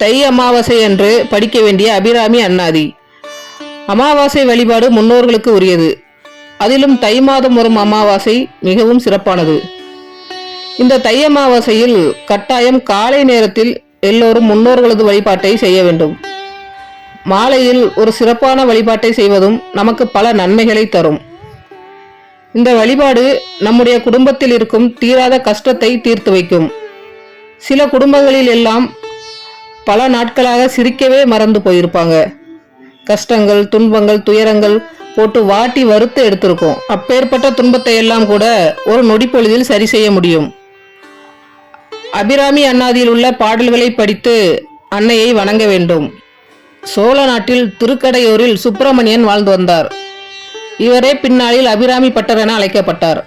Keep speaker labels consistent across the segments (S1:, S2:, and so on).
S1: தை அமாவாசை அன்று படிக்க வேண்டிய அபிராமி அன்னாதி அமாவாசை வழிபாடு முன்னோர்களுக்கு உரியது. அதிலும் தை மாதம் வரும் அமாவாசை மிகவும் சிறப்பானது. இந்த தை அமாவாசையில் கட்டாயம் காலை நேரத்தில் எல்லோரும் முன்னோர்களது வழிபாட்டை செய்ய வேண்டும். மாலையில் ஒரு சிறப்பான வழிபாட்டை செய்வதும் நமக்கு பல நன்மைகளை தரும். இந்த வழிபாடு நம்முடைய குடும்பத்தில் இருக்கும் தீராத கஷ்டத்தை தீர்த்து வைக்கும். சில குடும்பங்களில் எல்லாம் பல நாட்களாக சிரிக்கவே மறந்து போயிருப்பாங்க. கஷ்டங்கள் துன்பங்கள் துயரங்கள் போட்டு வாட்டி வறுத்து எடுத்திருக்கோம். அப்பேற்பட்ட துன்பத்தை எல்லாம் கூட ஒரு நொடிப்பொழுதில் சரி செய்ய முடியும். அபிராமி அண்ணாதியில் உள்ள பாடல்களை படித்து அன்னையை வணங்க வேண்டும். சோழ நாட்டில் திருக்கடையூரில் சுப்பிரமணியன் வாழ்ந்து வந்தார். இவரே பின்னாளில் அபிராமி பட்டர் என அழைக்கப்பட்டார்.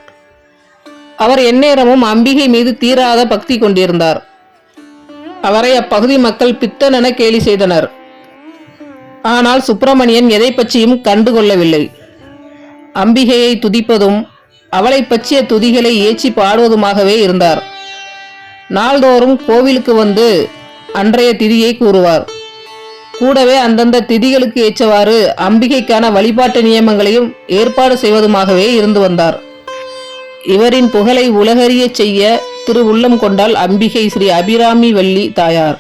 S1: அவர் எந்நேரமும் அம்பிகை மீது தீராத பக்தி கொண்டிருந்தார். அவரை அப்பகுதி மக்கள் பித்தன் என கேலி செய்தனர். ஆனால் சுப்பிரமணியன் எதை பற்றியும் கண்டுகொள்ளவில்லை. அம்பிகையை துதிப்பதும் அவளை பற்றிய துதிகளை ஏச்சி பாடுவதுமாகவே இருந்தார். நாள்தோறும் கோவிலுக்கு வந்து அன்றைய திதியை கூறுவார். கூடவே அந்தந்த திதிகளுக்கு ஏற்றவாறு அம்பிகைக்கான வழிபாட்டு நியமங்களையும் ஏற்பாடு செய்வதுமாகவே இருந்து வந்தார். இவரின் புகழை உலகறிய செய்ய திரு உள்ளம் கொண்டால் அம்பிகை ஸ்ரீ அபிராமி வள்ளி தாயார்.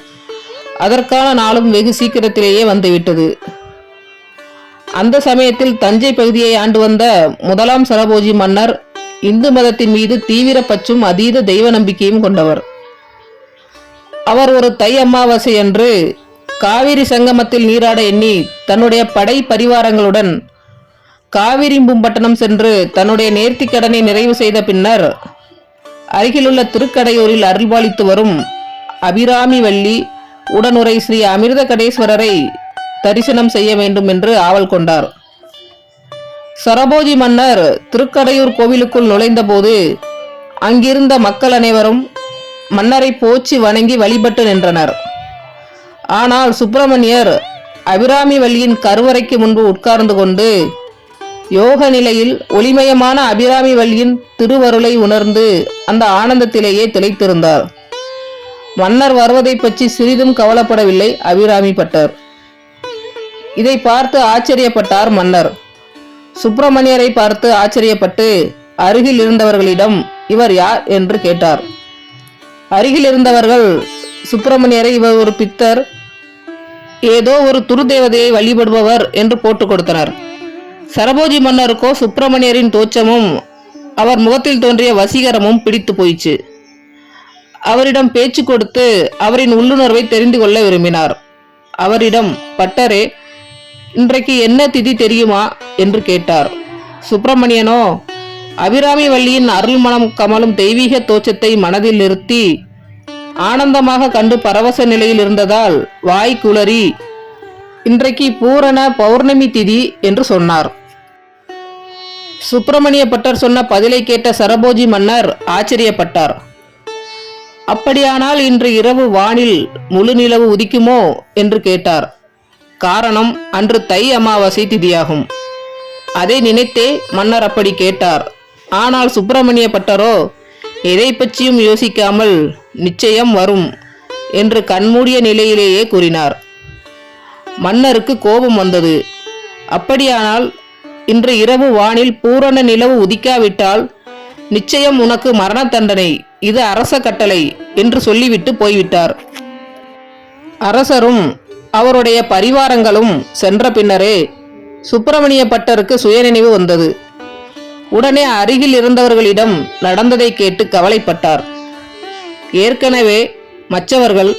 S1: அதற்கான நாளும் வெகு சீக்கிரத்திலேயே வந்துவிட்டது. அந்த சமயத்தில் தஞ்சை பகுதியை ஆண்டு வந்த முதலாம் சரபோஜி மன்னர் இந்து மதத்தின் மீது தீவிர பற்றும் அதீத தெய்வ நம்பிக்கையும் கொண்டவர். அவர் ஒரு தை அமாவாசை அன்று காவிரி சங்கமத்தில் நீராட எண்ணி தன்னுடைய படை பரிவாரங்களுடன் காவிரி பும்பட்டணம் சென்று தன்னுடைய நேர்த்திக் கடனை நிறைவு செய்த பின்னர் அருகிலுள்ள திருக்கடையூரில் அருள்பாலித்து வரும் அபிராமி வள்ளி உடனுரை ஸ்ரீ அமிர்த கடேஸ்வரரை தரிசனம் செய்ய வேண்டும் என்று ஆவல் கொண்டார். சரபோஜி மன்னர் திருக்கடையூர் கோவிலுக்குள் நுழைந்தபோது அங்கிருந்த மக்கள் அனைவரும் மன்னரை போச்சு வணங்கி வழிபட்டு நின்றனர். ஆனால் சுப்பிரமணியர் அபிராமி வள்ளியின் கருவறைக்கு முன்பு உட்கார்ந்து கொண்டு யோக நிலையில் ஒளிமயமான அபிராமி வள்ளியின் திருவருளை உணர்ந்து அந்த ஆனந்தத்திலேயே திளைத்திருந்தார். மன்னர் வருவதை பற்றி சிறிதும் கவலைப்படவில்லை அபிராமி பட்டர். இதை பார்த்து ஆச்சரியப்பட்டார் மன்னர். சுப்பிரமணியரை பார்த்து ஆச்சரியப்பட்டு அருகில் இருந்தவர்களிடம் இவர் யார்? என்று கேட்டார். அருகில் இருந்தவர்கள் சுப்பிரமணியரை இவர் ஒரு பித்தர் ஏதோ ஒரு துருதேவதையை வழிபடுபவர் என்று போட்டுக் கொடுத்தனர். சரபோஜி மன்னருக்கோ சுப்பிரமணியரின் தோற்றமும் அவர் முகத்தில் தோன்றிய வசீகரமும் பிடித்து போயிச்சு அவரிடம் பேச்சு கொடுத்து அவரின் உள்ளுணர்வை தெரிந்து கொள்ள விரும்பினார். அவரிடம் பட்டரே இன்றைக்கு என்ன திதி தெரியுமா? என்று கேட்டார். சுப்பிரமணியனோ அபிராமி வள்ளியின் அருள்மணம் கமலும் தெய்வீக தோற்றத்தை மனதில் நிறுத்தி ஆனந்தமாக கண்டு பரவச நிலையில் இருந்ததால் வாய் குளறி இன்றைக்கு பூரண பௌர்ணமி திதி என்று சொன்னார். சுப்பிரமணிய பட்டர் சொன்ன பதிலை கேட்ட சரபோஜி மன்னர் ஆச்சரியப்பட்டார். அப்படியானால் இன்று இரவு வானில் முழு நிலவு உதிக்குமோ? என்று கேட்டார். காரணம் அன்று தை அமாவாசை திதியாகும். அதை நினைத்தே மன்னர் அப்படி கேட்டார். ஆனால் சுப்பிரமணிய பட்டரோ எதை பற்றியும் யோசிக்காமல் நிச்சயம் வரும் என்று கண்மூடிய நிலையிலேயே கூறினார். மன்னருக்கு கோபம் வந்தது. அப்படியானால் இன்று இரவு வானில் பூரண நிலவு உதிக்காவிட்டால் நிச்சயம் உனக்கு மரண தண்டனை இது அரச கட்டளை என்று சொல்லிவிட்டு போய்விட்டார். அரசரும் அவருடைய பரிவாரங்களும் சென்ற பின்னரே சுப்பிரமணிய பட்டருக்கு சுயநினைவு வந்தது. உடனே அருகில் இருந்தவர்களிடம் நடந்ததை கேட்டு கவலைப்பட்டார். ஏற்கனவே மற்றவர்கள்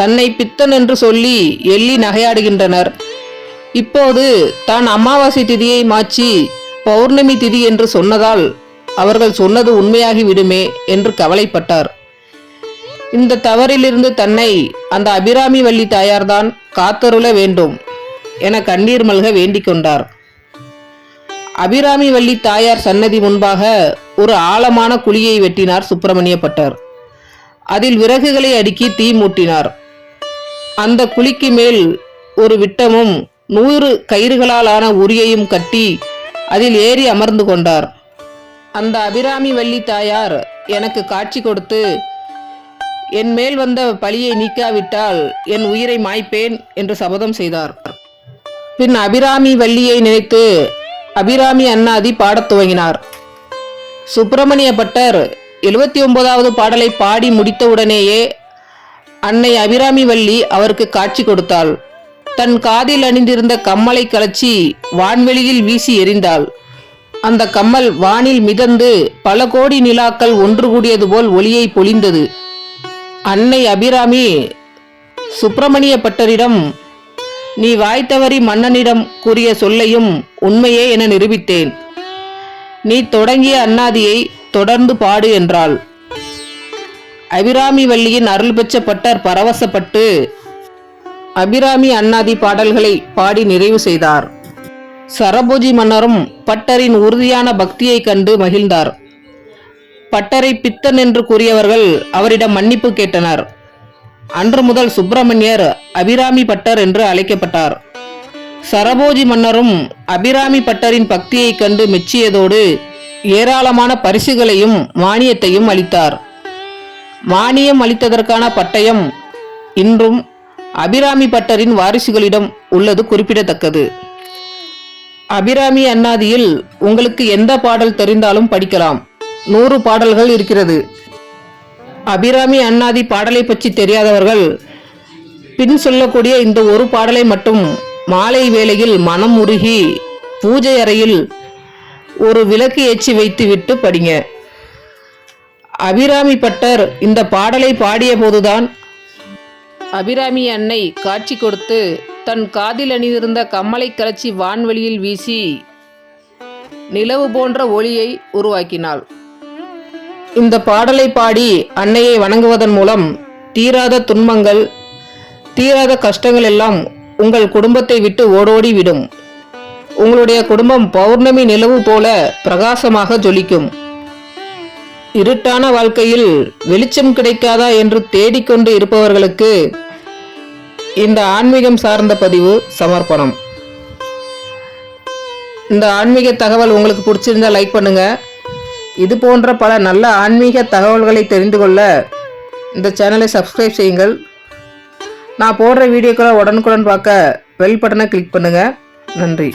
S1: தன்னை பித்தன் என்று சொல்லி எள்ளி நகையாடுகின்றனர். இப்போது தான் அமாவாசை திதியை மாற்றி பௌர்ணமி திதி என்று சொன்னதால் அவர்கள் சொன்னது உண்மையாகி விடுமே என்று கவலைப்பட்டார். இந்த தவறிலிருந்து தன்னை அந்த அபிராமி வள்ளி தாயார்தான் காத்தருள வேண்டும் என கண்ணீர் மல்க வேண்டிக் கொண்டார். அபிராமி வள்ளி தாயார் சன்னதி முன்பாக ஒரு ஆழமான குழியை வெட்டினார் சுப்பிரமணிய பட்டர் அதில் விறகுகளை அடுக்கி தீ மூட்டினார். அந்த குழிக்கு மேல் ஒரு விட்டமும் நூறு கயிறுகளால் ஆன உரியையும் கட்டி அதில் ஏறி அமர்ந்து கொண்டார். அந்த அபிராமி வள்ளி தாயார் எனக்கு காட்சி கொடுத்து என் மேல் வந்த பழியை நீக்காவிட்டால் என் உயிரை மாய்ப்பேன் என்று சபதம் செய்தார். பின் அபிராமி வள்ளியை நினைத்து அபிராமி அண்ணாதி பாடத் துவங்கினார். சுப்பிரமணிய பட்டர் எழுபத்தி ஒன்பதாவது பாடலை பாடி முடித்தவுடனேயே அன்னை அபிராமி வள்ளி அவருக்கு காட்சி கொடுத்தாள். தன் காதில் அணிந்திருந்த கம்மலை கலச்சி வான்வெளியில் வீசி எறிந்தாள் அந்த கம்மல் வானில் மிதந்து பல கோடி நிலாக்கள் ஒன்று கூடியது போல் ஒளியை பொழிந்தது. அன்னை அபிராமி சுப்பிரமணிய பட்டரிடம் நீ வாய்த்தவரி மன்னனிடம் கூறிய சொல்லையும் உண்மையே என நிரூபித்தேன். நீ தொடங்கிய அண்ணாதியை தொடர்ந்து பாடு என்றாள். அபிராமி வள்ளியின் அருள் பெற்ற பட்டர் பரவசப்பட்டு அபிராமி அண்ணாதி பாடல்களை பாடி நிறைவு செய்தார். சரபோஜி மன்னரும் பட்டரின் உறுதியான பக்தியைக் கண்டு மகிழ்ந்தார். பட்டரை பித்தன் என்று கூறியவர்கள் அவரிடம் மன்னிப்பு கேட்டனர். அன்று முதல் சுப்பிரமணியர் அபிராமி பட்டர் என்று அழைக்கப்பட்டார். சரபோஜி மன்னரும் அபிராமி பட்டரின் பக்தியைக் கண்டு மெச்சியதோடு ஏராளமான பரிசுகளையும் மானியத்தையும் அளித்தார். மானியம் அளித்ததற்கான பட்டயம் இன்றும் அபிராமி பட்டரின் வாரிசுகளிடம் உள்ளது குறிப்பிடத்தக்கது. அபிராமி அண்ணாதியில் உங்களுக்கு எந்த பாடல் தெரிந்தாலும் படிக்கலாம். நூறு பாடல்கள் இருக்கிறது. அபிராமி அண்ணாதி பாடலை பற்றி தெரியாதவர்கள் பின் சொல்லக்கூடிய இந்த ஒரு பாடலை மட்டும் மாலை வேளையில் மனம் உருகி பூஜை அறையில் ஒரு விளக்கு ஏற்றி வைத்துவிட்டு படிங்க. அபிராமி பட்டர் இந்த பாடலை பாடிய போதுதான். அபிராமி அன்னை காட்சி கொடுத்து தன் காதில் அணிந்திருந்த கம்மலை கலச்சி வான்வெளியில் வீசி நிலவு போன்ற ஒளியை உருவாக்கினாள். இந்த பாடலை பாடி அன்னையை வணங்குவதன் மூலம் தீராத துன்பங்கள் தீராத கஷ்டங்கள் எல்லாம் உங்கள் குடும்பத்தை விட்டு ஓடோடி விடும். உங்களுடைய குடும்பம் பௌர்ணமி நிலவு போல பிரகாசமாக ஜொலிக்கும். இருட்டான வாழ்க்கையில் வெளிச்சம் கிடைக்காதா என்று தேடிக்கொண்டு இருப்பவர்களுக்கு இந்த ஆன்மீகம் சார்ந்த பதிவு சமர்ப்பணம். இந்த ஆன்மீக தகவல் உங்களுக்கு பிடிச்சிருந்தா லைக் பண்ணுங்க. இது போன்ற பல நல்ல ஆன்மீக தகவல்களை தெரிந்து கொள்ள இந்த சேனலை சப்ஸ்கிரைப் செய்யுங்கள். நான் போடுற வீடியோக்களை உடனுக்குடன் பார்க்க பெல் பட்டனை கிளிக் பண்ணுங்கள் நன்றி.